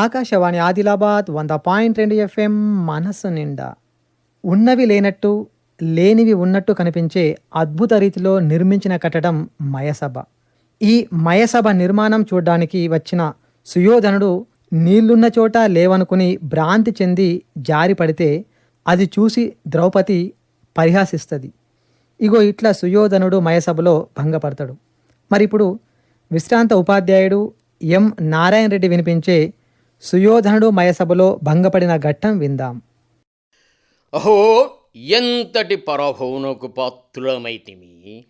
ఆకాశవాణి ఆదిలాబాద్ వంద పాయింట్ రెండు ఎఫ్ఎం మనసు నిండా. ఉన్నవి లేనట్టు లేనివి ఉన్నట్టు కనిపించే అద్భుత రీతిలో నిర్మించిన కట్టడం మయసభ. ఈ మయసభ నిర్మాణం చూడ్డానికి వచ్చిన సుయోధనుడు నీళ్ళున్న చోట లేవనుకుని భ్రాంతి చెంది జారి పడితే అది చూసి ద్రౌపది పరిహాసిస్తుంది. ఇగో ఇట్లా సుయోధనుడు మయసభలో భంగపడతాడు. మరి ఇప్పుడు విశ్రాంత ఉపాధ్యాయుడు ఎం నారాయణ రెడ్డి వినిపించే సుయోధనుడు మయసభలో భంగపడిన ఘట్టం విందాం. అహో ఎంతటి పరాభవనకు పాత్రులమైతిమి?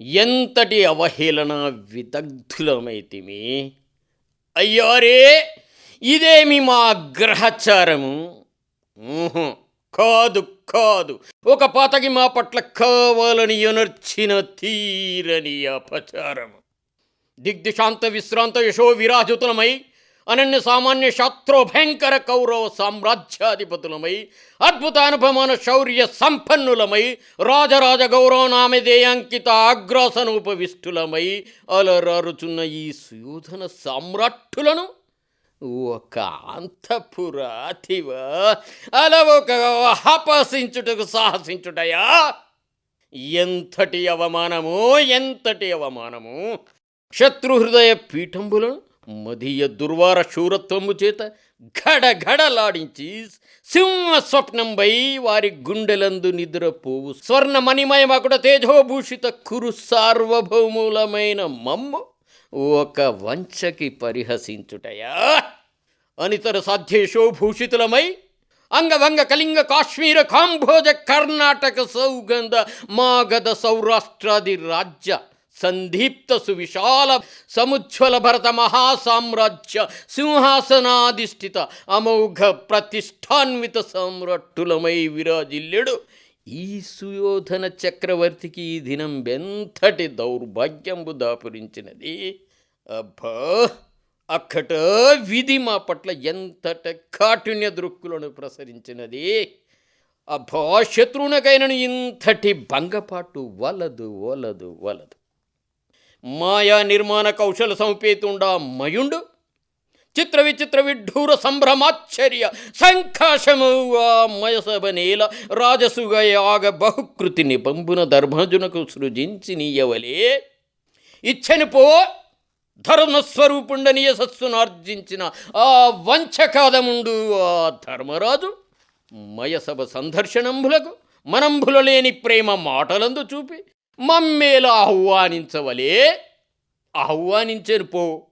ఎంతటి అవహేళన విదగ్ధులమైతిమి? అయ్యారే ఇదేమి మా గ్రహచారము? కాదు కాదు. ఒక పాతకి మా పట్ల కావాలని ఎనర్చిన తీరని అపచారము. దిగ్దిశాంత విశ్రాంత యశో విరాజితులమై అనన్య సామాన్య శత్రుభయంకర భయంకర కౌరవ సామ్రాజ్యాధిపతులమై అద్భుత అనుపమాన శౌర్య సంపన్నులమై రాజరాజ గౌరవనామధేయాంకిత అగ్రాసనోపవిష్టులమై అలరారుచున్న ఈ సుయోధన సామ్రాట్టులను ఒక అంతపురాతివ అలా ఒక హపసించుటకు సాహసించుటయా? ఎంతటి అవమానము ఎంతటి అవమానము! శత్రుహృదయ పీఠంబులను మదీయ దుర్వార శూరత్వము చేత ఘడఘడలాడించి సింహ స్వప్నంపై వారి గుండెలందు నిద్రపోవు. స్వర్ణమణిమయమకుడ తేజోభూషిత కురు సార్వభౌములమైన మమ్ము ఒక వంచకి పరిహసించుటయా? అనితర సాధ్యేషో భూషితులమై అంగవంగ కళింగ కాశ్మీర కాంభోజ కర్ణాటక సౌగంధ మాగధ సౌరాష్ట్రాది రాజ్య సందీప్త సువిశాల సముజ్వల భరత మహాసామ్రాజ్య సింహాసనాధిష్ఠిత అమౌఘ ప్రతిష్టాన్విత సమ్రట్టులమై విరాజిల్లెడు. ఈ సుయోధన చక్రవర్తికి ఈ దినం ఎంతటి దౌర్భాగ్యంబు దాపురించినది? అబ్బా! అక్కట విధి మా పట్ల ఎంతట కాఠిన్య దృక్కులను ప్రసరించినది? అబ్బా! శత్రువునకైనను ఇంతటి భంగపాటు వలదు వలదు వలదు. మాయా నిర్మాణ కౌశల సంపేతుండా మయుండు? చిత్ర విచిత్ర విడ్డూర సంభ్రమాశ్చర్య సంకాశము మయసబనేల మయసభ నేల రాజసుగ యాగ బహుకృతి ధర్మజునకు సృజించి నీయవలే. ఇచ్చని పో ధర్మస్వరూపుండనీయ సత్సును ఆర్జించిన ఆ వంచకాదముండు ఆ ధర్మరాజు. మయసభ సందర్శనంబులకు మనంబుల లేని ప్రేమ మాటలందు చూపి మమ్మేల ఆహ్వానించవలే. ఆహ్వానించను పో.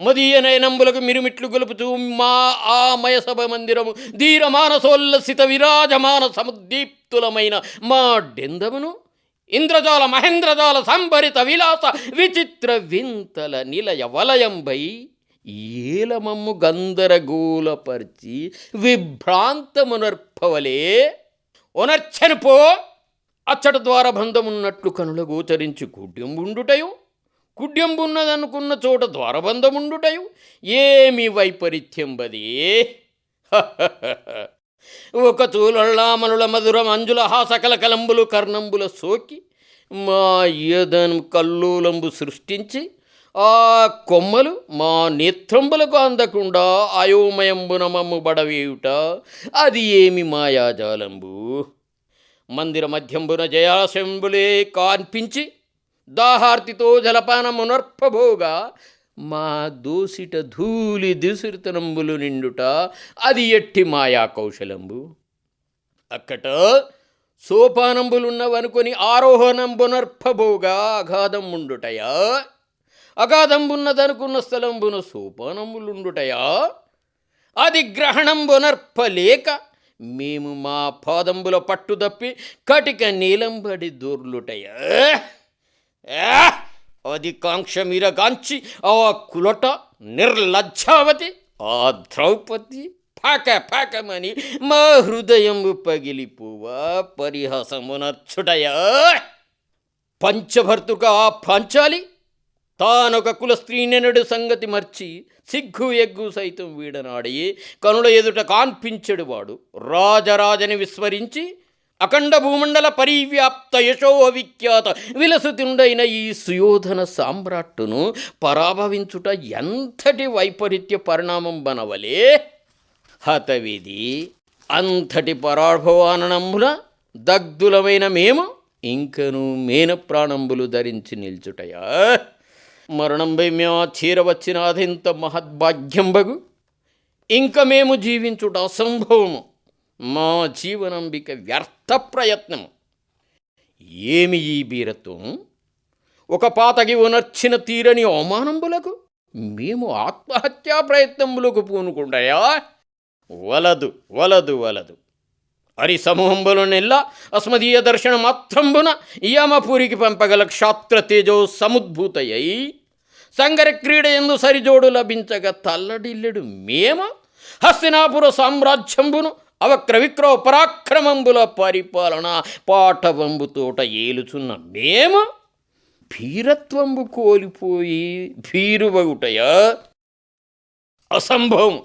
మదీయనయనంబులకు మిరుమిట్లు గొలుపుతూ మా ఆ మయసభ మందిరము ధీర మానసోల్లసిత విరాజమాన సముద్దీప్తులమైన మా డెందమును ఇంద్రజాల మహేంద్రజాల సంభరిత విలాస విచిత్ర వింతల నిలయ వలయంబై ఏలమమ్ము గందరగోళపరిచి విభ్రాంతమునర్పవలే. ఒనర్చను పో. అచ్చట ద్వార బంధమున్నట్లు కనుల గోచరించి కుడ్యంబుండుటయు. కుడ్యంబున్నదనుకున్న చోట ద్వారబంధముండుటయు. ఏమి వైపరీత్యం బదే ఒక చూలళ్ళామనుల మధుర మంజుల హాసకల కలంబులు కర్ణంబుల సోకి మా యదను కల్లోలంబు సృష్టించి ఆ కొమ్మలు మా నేత్రంబులకు అందకుండా అయోమయంబున మమ్ము బడవేయుట. అది ఏమి మాయాజాలంబు? మందిర మధ్యంబున జయాశంబులే కాన్పించి దాహార్తితో జలపానమునర్పభోగా మా దోసిట ధూళి దిసిరితనంబులు నిండుట అది ఎట్టి మాయా కౌశలంబు. అక్కట సోపానంబులున్నవనుకొని ఆరోహణంబునర్పబోగా అగాధం ఉండుటయా అగాధంబున్నదనుకున్న స్థలంబున సోపానంబులుండుటయా? అది గ్రహణంబునర్పలేక మేము మా పాదంబుల పట్టుదప్పి కటిక నీలంబడి దూర్లుటయ ఆ! అది కాంక్ష మీరగాంచి ఆ కులట నిర్లజ్జావతి ఆ ద్రౌపది పాక పాకమని మా హృదయంబు పగిలిపోవా పరిహాసమునర్చుటయా పంచభర్తుక ఆ పాంచాలి తానొక కుల స్త్రీనెనడు సంగతి మర్చి సిగ్గు ఎగ్గు సైతం వీడనాడి కనుల ఎదుట కాన్పించెడు వాడు. రాజరాజని విస్మరించి అఖండ భూమండల పరివ్యాప్త యశో విఖ్యాత విలసుతుండైన ఈ సుయోధన సామ్రాట్టును పరాభవించుట ఎంతటి వైపరీత్య పరిణామం బనవలే? హతవిధి. అంతటి పరాభవాననముల దగ్ధులమైన మేము ఇంకను మేన ప్రాణంబులు ధరించి నిల్చుటయా? మరణంపై మేము చీరవచ్చిన మహద్భాగ్యం బగు. ఇంక మేము జీవించుట అసంభవము. మా జీవనంబిక వ్యర్థ ప్రయత్నము. ఏమి ఈ బీరత్వం ఒక పాతకి ఉనర్చిన తీరని అవమానంబులకు మేము ఆత్మహత్యా ప్రయత్నములకు పూనుకుంటాయా వలదు వలదు వలదు. హరి నెల్ల అస్మదీయ దర్శన మాత్రంబున ఇయామపూరికి పంపగల క్షాత్ర తేజో సముద్భూతయ్యి సంగర క్రీడ ఎందు సరిజోడు లభించగా తల్లడిల్లెడు మేమ. హస్తినాపుర సామ్రాజ్యంబును అవక్ర విక్రవ పరాక్రమంబుల పరిపాలన పాఠవంబుతోట ఏలుచున్న మేము. భీరత్వంబు కోల్పోయి భీరువగుటయ. అసంభవం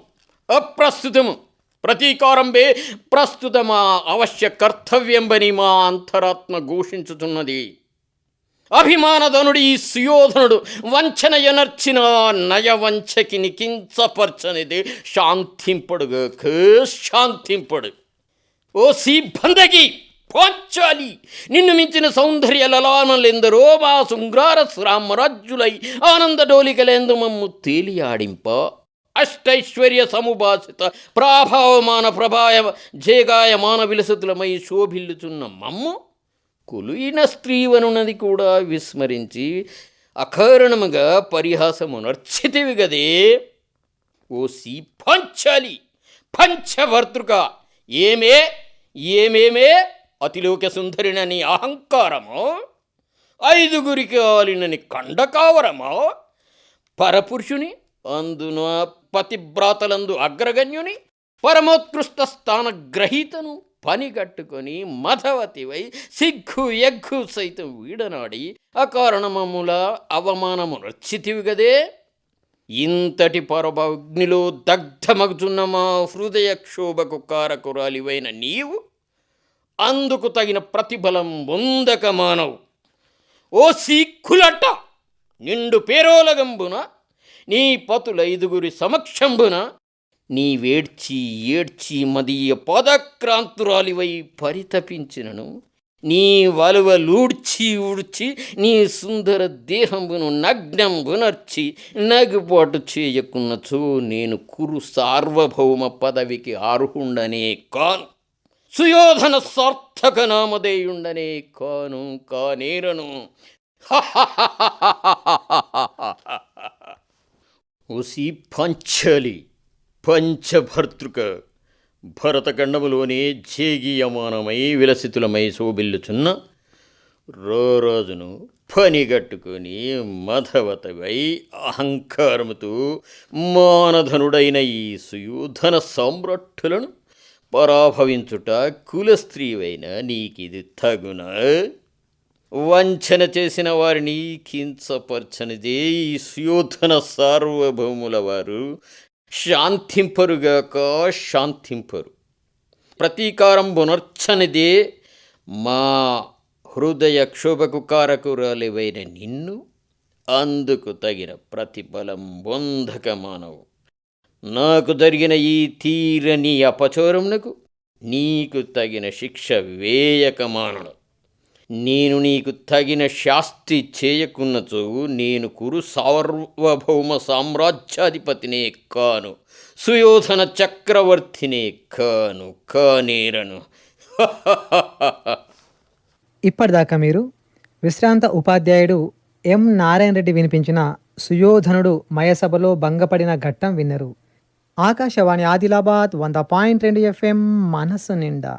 అప్రస్తుతము. ప్రతీకారంబే ప్రస్తుత మా అవశ్య కర్తవ్యంబని మా అంతరాత్మ ఘోషించుతున్నది అభిమానధనుడి ఈ సుయోధనుడు వంచన ఎనర్చిన నయవంచకి నికించపరచనిది శాంతింపడుగాక శాంతింపడు. ఓ సి పోంచాలి. నిన్ను మించిన సౌందర్య లలానలెందరో మా శృంగార సామ్రాజ్యులై ఆనంద డోలికలెందు మమ్ము తేలియాడింప. అష్టైశ్వర్య సముభాసిత ప్రాభావమాన ప్రభాయ జేగాయమాన విలసతులమై శోభిల్లుచున్న మమ్ము కులుయిన స్త్రీవనున్నది కూడా విస్మరించి అకారణముగా పరిహాసమునర్చితివి గదే. ఓ సి పంచాలి పంచభర్తృక ఏమే ఏమేమే అతిలోక సుందరినని అహంకారమో ఐదుగురికి ఆలినని కండకావరమో పరపురుషుని అందున పతిభ్రాతలందు అగ్రగణ్యుని పరమోత్కృష్ట స్థాన గ్రహీతను పనిగట్టుకొని మధవతివై సిగ్గు ఎగ్గు సైతం వీడనాడి అకారణమముల అవమానము రచితివి గదే. ఇంతటి పరభగ్నిలో దగ్ధమగుచున్న మా హృదయ క్షోభకు కారకురాలివైన నీవు అందుకు తగిన ప్రతిఫలం పొందక మానవు. ఓ సిక్కులట నిండు పేరోలగంబున నీ పతుల ఐదుగురి సమక్షంబున నీ వేడ్చి ఏడ్చి మదీయ పదక్రాంతురాలివై పరితపించినను. నీ వలువలూడ్చి ఊడ్చి నీ సుందర దేహంబును నగ్నంబునర్చి నగుబాటు చేయకున్నచో నేను కురు సార్వభౌమ పదవికి అర్హుండనే కాను. సుయోధన సార్థక నామధేయుండనే కాను కానేరను. ఓసి పంచలి పంచభర్తృక భరతఖండములోనే జేగీయమానమై విలసితులమై శోభిల్లుచున్న రోజును పనిగట్టుకుని మధవతవై అహంకారముతో మానధనుడైన ఈ సుయోధన సామ్రాట్టులను పరాభవించుట కులస్త్రీవైన నీకిది తగున? వంచన చేసిన వారిని కించపరచనిదే ఈ సుయోధన సార్వభౌముల వారు. శాంతింపరుగాక శాంతింపరు. ప్రతీకారం బునర్చనిదే మా హృదయ క్షోభకు కారకురాలివైన నిన్ను. అందుకు తగిన ప్రతిఫలం బొంధక మానవు. నాకు జరిగిన ఈ తీరని అపచోరమునకు నీకు తగిన శిక్ష వేయక మానడు నేను నీకు తగిన శాస్తి చేయకున్నచో నేను కురు సార్వభౌమ సామ్రాజ్యాధిపతినే కాను సుయోధన చక్రవర్తినే కాను కానేరను. ఇప్పటిదాకా మీరు విశ్రాంత ఉపాధ్యాయుడు ఎం. నారాయణ రెడ్డి వినిపించిన సుయోధనుడు మయసభలో భంగపడిన ఘట్టం విన్నరు. ఆకాశవాణి ఆదిలాబాద్ వంద పాయింట్ రెండు ఎఫ్ఎం మనసు నిండా.